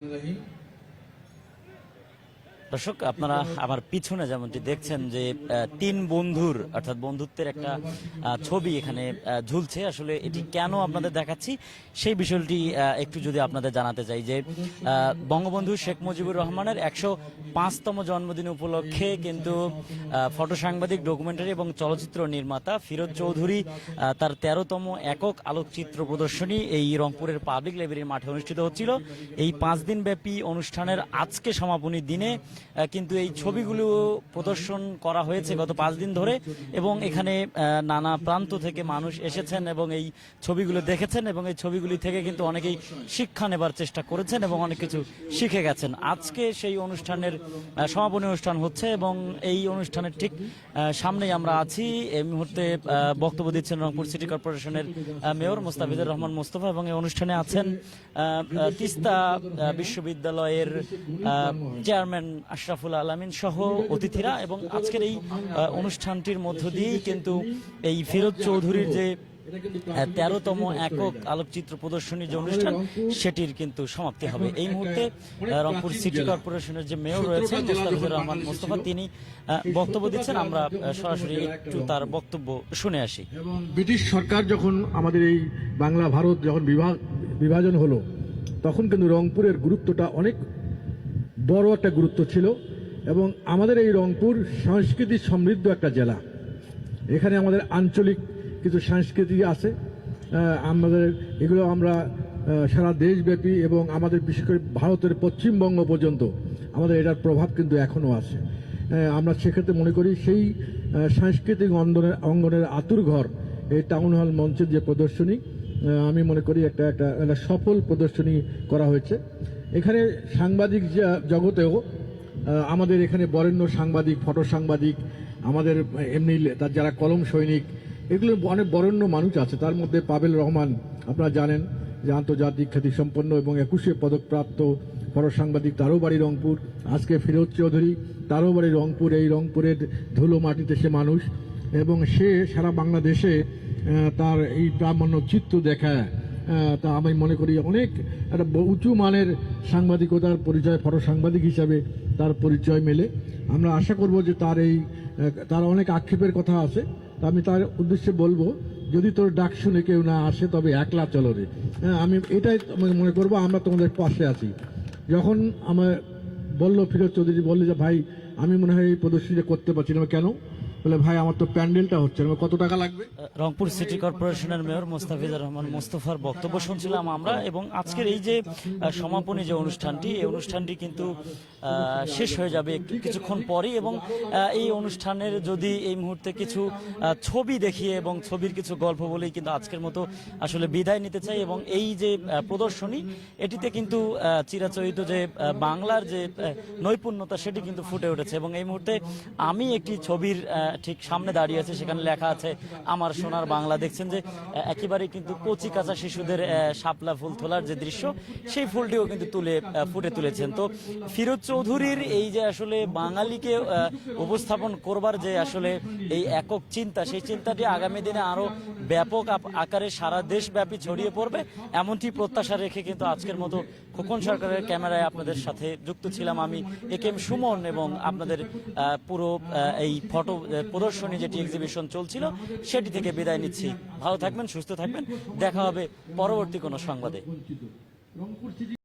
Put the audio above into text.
Vamos. দর্শক আপনারা আমার পিছনে যেমনটি দেখছেন যে তিন বন্ধুর অর্থাৎ বন্ধুত্বের একটা ছবি এখানে ঝুলছে। আসলে এটি কেন আপনাদের দেখাচ্ছি সেই বিষয়টি একটু যদি আপনাদের জানাতে চাই যে বঙ্গবন্ধু শেখ মুজিবুর রহমানের একশো পাঁচতম জন্মদিন উপলক্ষে কিন্তু ফটো সাংবাদিক ডকুমেন্টারি এবং চলচ্চিত্র নির্মাতা ফিরোজ চৌধুরী তার তেরোতম একক আলোকচিত্র প্রদর্শনী এই রংপুরের পাবলিক লাইব্রেরির মাঠে অনুষ্ঠিত হচ্ছিল। এই পাঁচ দিন ব্যাপী অনুষ্ঠানের আজকে সমাপনী দিনে কিন্তু এই ছবিগুলো প্রদর্শন করা হয়েছে গত পাঁচ দিন ধরে এবং এখানে নানা প্রান্ত থেকে মানুষ এসেছেন এবং এই ছবিগুলো দেখেছেন এবং এই ছবিগুলি থেকে কিন্তু অনেকেই শিক্ষা নেবার চেষ্টা করেছেন এবং অনেক কিছু শিখে গেছেন। আজকে সেই অনুষ্ঠানের সমাপনী অনুষ্ঠান হচ্ছে এবং এই অনুষ্ঠানের ঠিক সামনেই আমরা আছি। এই মুহূর্তে বক্তব্য দিচ্ছেন রংপুর সিটি কর্পোরেশনের মেয়র মোস্তাফিজুর রহমান মোস্তফা এবং এই অনুষ্ঠানে আছেন তিস্তা বিশ্ববিদ্যালয়ের চেয়ারম্যান আশরাফুল আলমিন সহ অতিথিরা এবং আজকের এই অনুষ্ঠানটির মধ্য দিয়েই কিন্তু এই ফিরোজ চৌধুরীর যে তেরোতম একক আলোকচিত্র প্রদর্শনী যে অনুষ্ঠান, সেটির কিন্তু সমাপ্তি হবে। এই মুহূর্তে রংপুর সিটি কর্পোরেশনের যে মেয়র রয়েছেন মোস্তাফিজুর রহমান মোস্তফা, তিনি বক্তব্য দিচ্ছেন। আমরা সরাসরি একটু তার বক্তব্য শুনে আসি। ব্রিটিশ সরকার যখন আমাদের এই বাংলা ভারত যখন বিভাগ, বিভাজন হলো, তখন কিন্তু রংপুরের গুরুত্বটা অনেক বড় একটা গুরুত্ব ছিল এবং আমাদের এই রংপুর সংস্কৃতি সমৃদ্ধ একটা জেলা। এখানে আমাদের আঞ্চলিক কিছু সংস্কৃতি আছে। আমাদের এগুলো আমরা সারা দেশব্যাপী এবং আমাদের বিশেষ করে ভারতের পশ্চিমবঙ্গ পর্যন্ত আমাদের এটার প্রভাব কিন্তু এখনও আছে। আমরা সেক্ষেত্রে মনে করি সেই সাংস্কৃতিক অঙ্গনের অঙ্গনের আতুর ঘর এই টাউন হল মঞ্চের যে প্রদর্শনী আমি মনে করি একটা একটা সফল প্রদর্শনী করা হয়েছে। এখানে সাংবাদিক জগতেও আমাদের এখানে বরেণ্য সাংবাদিক, ফটো সাংবাদিক, আমাদের এমনি তার যারা কলম সৈনিক, এগুলো অনেক বরেণ্য মানুষ আছে। তার মধ্যে পাবেল রহমান, আপনারা জানেন যে আন্তর্জাতিক খ্যাতিসম্পন্ন এবং একুশে পদকপ্রাপ্ত ফটো সাংবাদিক তারও বাড়ি রংপুর। আজকে ফিরোজ চৌধুরী তারও বাড়ি রংপুর, এই রংপুরের ধুলো মাটিতে সে মানুষ এবং সে সারা বাংলাদেশে তার এই প্রামাণ্য চিত্র দেখায়। তা আমি মনে করি অনেক একটা উঁচু মানের সাংবাদিকতার পরিচয় ফটো সাংবাদিক হিসাবে তার পরিচয় মেলে। আমরা আশা করব যে তার এই তার অনেক আক্ষেপের কথা আছে। তা আমি তার উদ্দেশ্যে বলব যদি তোর ডাক শুনে কেউ না আসে তবে একলা চলো রে। হ্যাঁ, আমি এটাই মনে করব আমরা তোমাদের পাশে আছি। যখন আমার বলল ফিরোজ চৌধুরী বলল যে ভাই আমি মনে হয় এই প্রদর্শনীটা করতে পারছি না। কেন? বলে, ভাই, আমার তো প্যান্ডেলটা হচ্ছে না কত টাকা লাগবে? রংপুর সিটি কর্পোরেশনের মেয়র মোস্তাফিজুর রহমান মোস্তফার বক্তব্য শুনছিলাম আমরা এবং আজকের এই যে সমাপনী যে অনুষ্ঠানটি, এই অনুষ্ঠানটি কিন্তু শেষ হয়ে যাবে কিছুক্ষণ পরেই এবং এই অনুষ্ঠানের যদি এই মুহূর্তে কিছু ছবি দেখিয়ে এবং ছবির কিছু গল্প বলেই কিন্তু আজকের মতো আসলে বিদায় নিতে চাই এবং এই যে প্রদর্শনী, এটিতে কিন্তু চিরাচরিত যে বাংলার যে নৈপুণ্যতা সেটি কিন্তু ফুটে উঠেছে এবং এই মুহূর্তে আমি একটি ছবির ঠিক সামনে দাঁড়িয়ে আছে, সেখানে লেখা আছে, আমার সোনার বাংলা। দেখছেন যে একেবারে কিন্তু কচি কাঁচা শিশুদের শাপলা ফুল তোলার যে দৃশ্য, সেই ফুলটিও কিন্তু তুলে ফুটে তুলেছেন। তো ফিরোজ চৌধুরীর এই যে আসলে বাঙালিকে উপস্থাপন করবার যে আসলে এই একক চিন্তা, সেই চিন্তাটি আগামী দিনে আরও ব্যাপক আকারে সারা দেশব্যাপী ছড়িয়ে পড়বে, এমনটি প্রত্যাশা রেখে কিন্তু আজকের মতো খোকন সরকারের ক্যামেরায় আপনাদের সাথে যুক্ত ছিলাম আমি এ কে এম সুমন এবং আপনাদের পুরো এই ফটো প্রদর্শনী যেটি এক্সিবিশন চলছিল, সেটি থেকে বিদায় নিচ্ছি। ভালো থাকবেন, সুস্থ থাকবেন। দেখা হবে পরবর্তী কোনো সংবাদে।